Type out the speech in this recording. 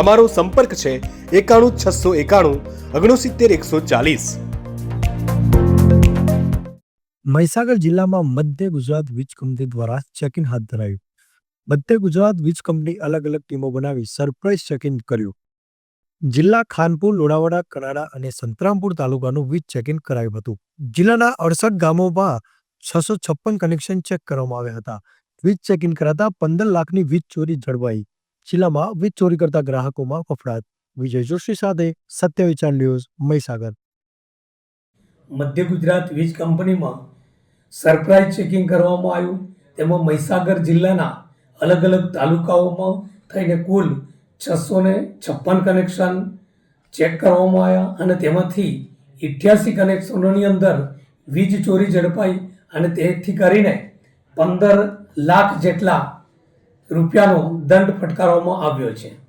અમારો સંપર્ક છે એકાણું છસો એકાણું ઓગણસિત્તેર એકસો ચાલીસ. મહીસાગર જિલ્લામાં મધ્ય ગુજરાત વીજ કંપની દ્વારા ચેકિંગ હાથ ધરાયું. મધ્ય ગુજરાત વીજ કંપની અલગ અલગ ટીમો બનાવી સરપ્રાઇઝ ચેકિંગ કર્યું. જિલ્લા ખાનપુર, લોણાવાડા, કનાડા અને સંતરામપુર તાલુકાનું વીજ ચેકિંગ કરાયું હતું. જિલ્લાના અડસઠ ગામોમાં છસો છપ્પન કનેક્શન ચેક કરવામાં આવ્યા હતા. વીજ ચેકિંગ કરાતા પંદર લાખની વીજ ચોરી જળવાઈ. જિલ્લામાં વીજ ચોરી કરતા ગ્રાહકોમાં ફફડાટ. વિજય જોશી સાથે સત્ય વિચાર ન્યૂઝ મહીસાગર. મધ્ય ગુજરાત વીજ કંપનીમાં સરપ્રાઇઝ ચેકિંગ કરવામાં આવ્યું. તેમાં મહીસાગર જિલ્લાના અલગ અલગ તાલુકાઓમાં થઈને કુલ છસો ને છપ્પન કનેક્શન ચેક કરવામાં આવ્યા અને તેમાંથી ઇઠ્યાસી કનેક્શનોની અંદર વીજ ચોરી ઝડપાઈ અને તેથી કરીને પંદર લાખ જેટલા રૂપિયાનો દંડ ફટકારવામાં આવ્યો છે.